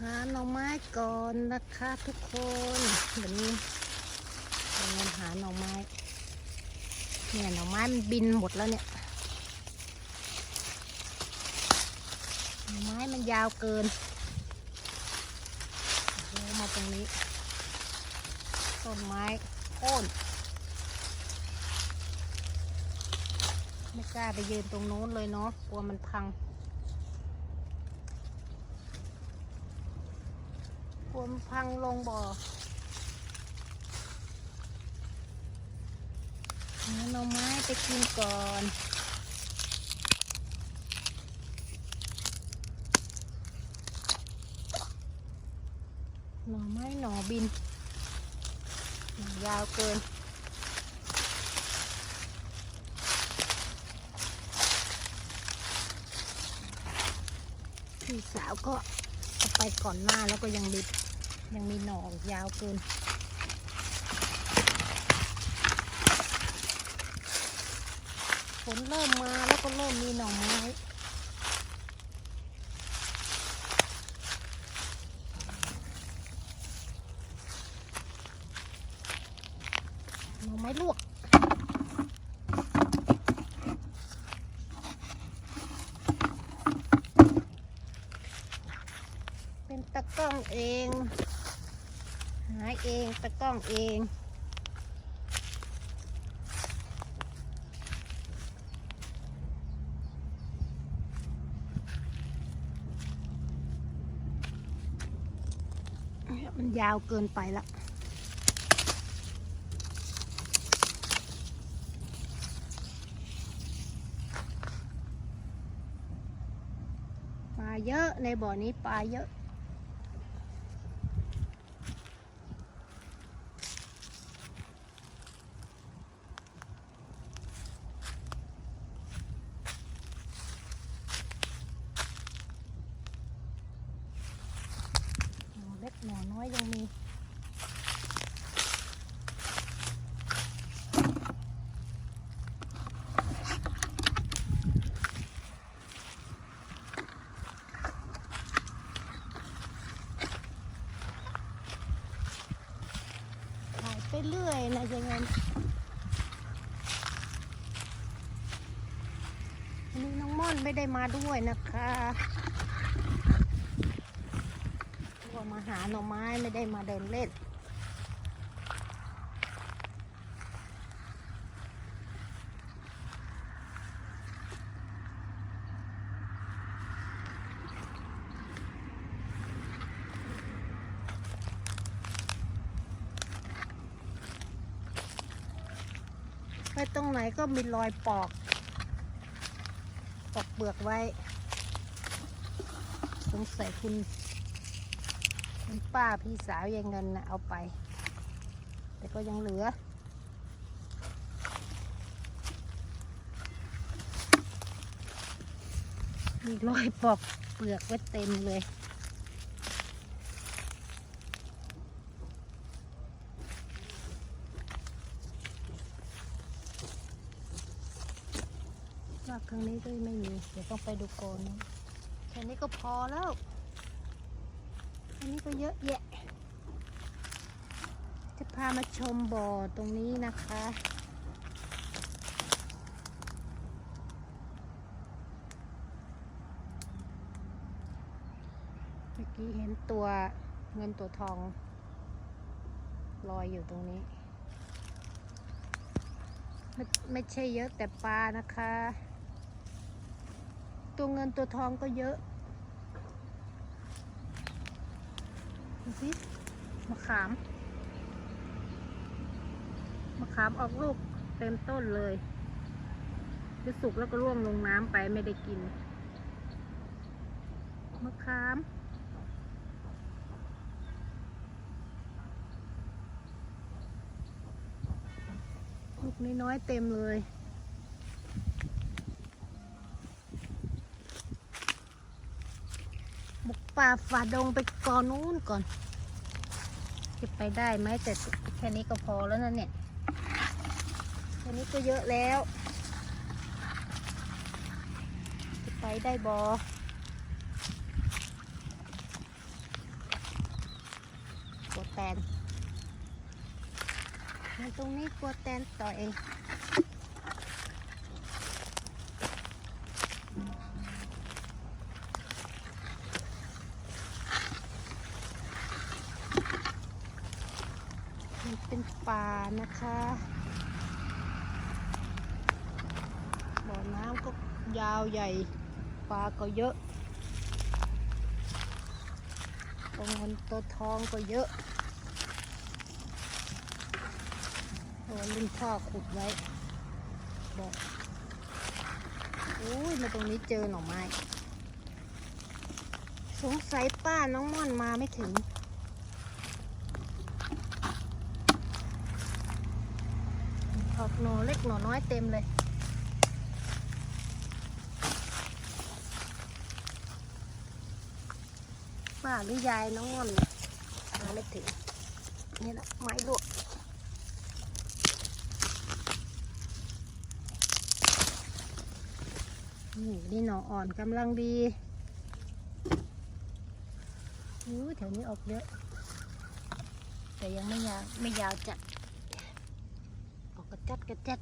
หาหน่อไม้ก่อนนะคะทุกคนเดี๋ยวนี้เราเงินหาหน่อไม้ เนี่ยหน่อไม้มันบินหมดแล้วเนี่ยหน่อไม้มันยาวเกินโอ้มาตรงนี้ ต้นไม้โค่นไม่กล้าไปยืนตรงโน้นเลยเนาะกลัวมันพัง กลัว มพังลงบ่อหน่อไม้ไปกินก่อนหน่อไม้หน่อบิน ยาวเกินพี่สาวก็ไปก่อนหน้าแล้วก็ยังมี ยังมีหน่อยาวเกินฝนเริ่มมาแล้วก็เริ่มมีหน่อไม้หน่อไม้ลวกเป็นตะกล้องเอง หาเองตะกล้องเองมันยาวเกินไปละปลาเยอะในบ่อนี้ปลาเยอะ หน่อเล็กหน่อน้อยยังมี ขายไป เรื่อยนะยังไงวันนี้น้องม่อนไม่ได้มาด้วยนะคะว่ามาหาหน่อไม้ไม่ได้มาเดินเล่น ไปตรงไหนก็มีรอยปอกปอกเปลือกไว้ สงสัยคุณ คุณป้าพี่สาวยายเงินนะเอาไป แต่ก็ยังเหลือมีรอยปอกเปลือกไว้เต็มเลย รอบครั้งนี้ก็ไม่มี เดี๋ยวต้องไปดูโกอนแค่นี้ก็พอแล้วแค่นี้ก็เยอะแยะ จะพามาชมบ่อตรงนี้นะคะเมื่อกี้เห็นตัวเงินตัวทองลอยอยู่ตรงนี้ ไม่ไม่ใช่เยอะแต่ปลานะคะ ตัวเงินตัวทองก็เยอะดูสิมะขาม มะขามออกลูกเต็มต้นเลยจะสุกแล้วก็ร่วงลงน้ำไปไม่ได้กิน มะขามลูกน้อยๆเต็มเลย บุก ป่าฝ่าดงไปก่อนนู้นก่อน จะไปได้ไหมแต่แค่นี้ก็พอแล้วนะเนี่ยแค่นี้ก็เยอะแล้ว จะไปได้บอแตนมันตรงนี้กลัวแตนต่อเอง เป็นป่านะคะ บ่อน้ำก็ยาวใหญ่ ปลาก็เยอะตัวเงินตัวทองก็เยอะตัวลุงพ่อขุดไว้ บอกอุ้ยมาตรงนี้เจอหน่อไม้ สงสัยป้าน้องม่อนมาไม่ถึง อกหน่อเล็กหน่อน้อยเต็มเลยป้าหรือยายน้องม่อนมาไม่ถึงนี่แหละไม้ลวกนี่นี่หน่ออ่อนกำลังดีอู้แถวนี้ออกเยอะ แต่ยังไม่ยาวไม่ยาวจัด จัดกระจัด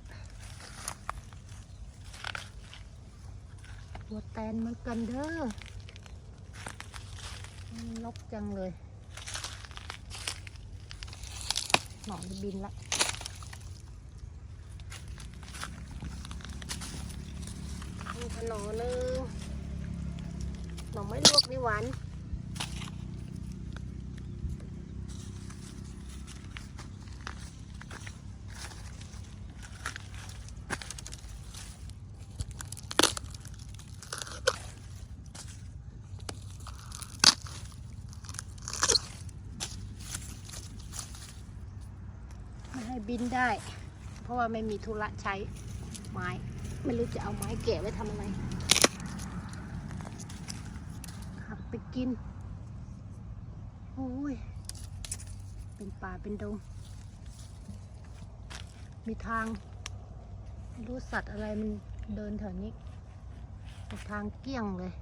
ตัวแตนเหมือนกันเด้อลกจังเลย หนอนบินละนี่ขนมนึงหน่อไม่ลวกนี่หวาน กินได้ เพราะว่าไม่มีธุระใช้ไม้ ไม่รู้จะเอาไม้แกะไว้ทำอะไรหักไปกินโอ้ยเป็นป่าเป็นดง มีทาง รู้สัตว์อะไรมันเดินแถวนี้ทางเกี้ยงเลย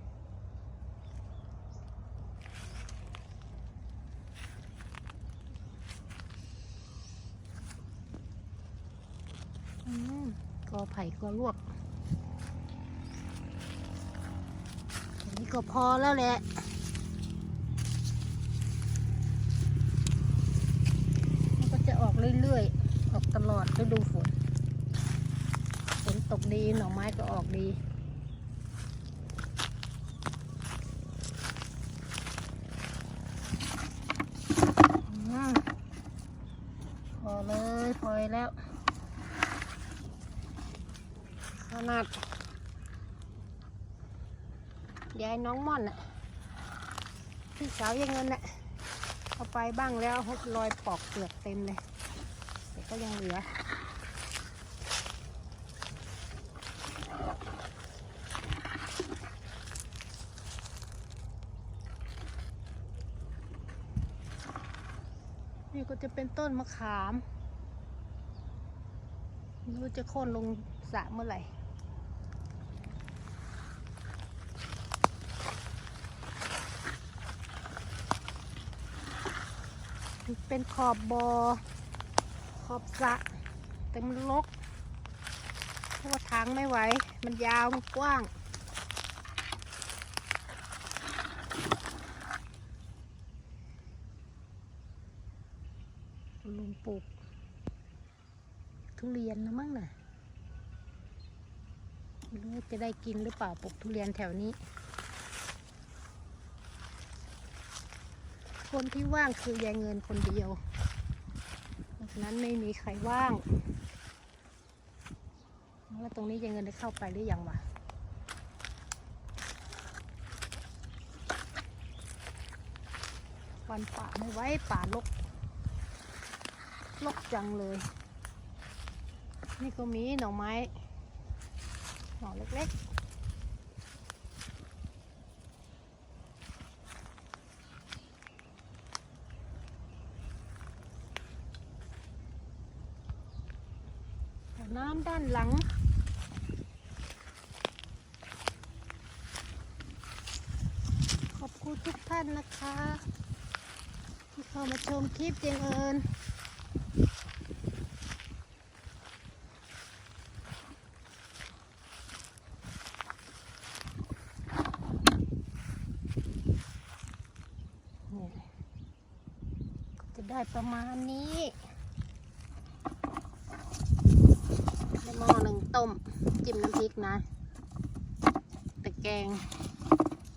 อืมกอ ไผ่ก็ลวกอันนี้ก็พอแล้วแหละมันก็จะออกเรื่อยๆ ออกตลอดฤดูฝน ฝนตกดีหน่อไม้ก็ออกดีพอเลยพอแล้ว นาดยายน้องม่อนน่ะพี่สาวยังเงินน่ะเอาไปบ้างแล้วฮดรอยปอกเปลือกเต็มเลยแต่ก็ยังเหลือนี่ก็จะเป็นต้นมะขามไม่รู้จะโค่นลงสระเมื่อไหร่ เป็นขอบบอขอบสะแต่มันลกเพราะว่าทางไม่ไหว มันยาวมันกว้าง ลุงปลูกทุเรียนนะมั้งน่ะไม่รู้วจะได้กินหรือเปล่าปลูกทุเรียนแถวนี้ คนที่ว่างคือยายเงินคนเดียวนอกนั้นไม่มีใครว่าง แล้วตรงนี้ยายเงินได้เข้าไปหรือยังวะวันป่าไม่ไว้ป่าลก ลกจังเลย นี่ก็มีหน่อไม้ หน่อเล็กๆำด้านหลัง ขอบคุณทุกท่านนะคะ ที่เข้ามาชมคลิปเจงเอิญเนี่ยก็จะได้ประมาณนี้ใน หม้อหนึ่งต้ม จิ้มน้ำพริกนะ แต่แกง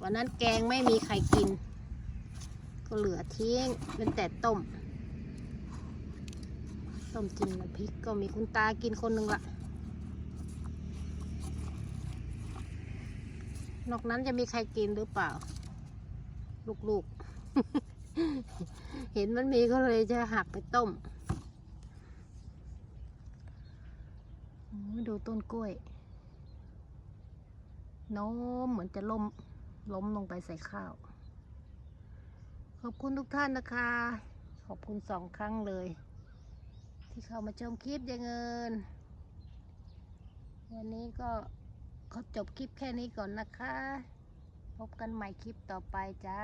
วันนั้นแกงไม่มีใครกิน ก็เหลือทิ้งเป็นแต่ต้ม ต้มจิ้มน้ำพริกก็มีคุณตากินคนหนึ่งละนอกนั้นจะมีใครกินหรือเปล่า ลูกๆ เห็นมันมีก็เลยจะหักไปต้ม ดูต้นกล้วยโน้มเหมือนจะล้มล้มลงไปใส่ข้าว ขอบคุณทุกท่านนะคะ ขอบคุณสองครั้งเลย ที่เข้ามาชมคลิปยังเงิน วันนี้ก็ขอจบคลิปแค่นี้ก่อนนะคะ พบกันใหม่คลิปต่อไปจ้า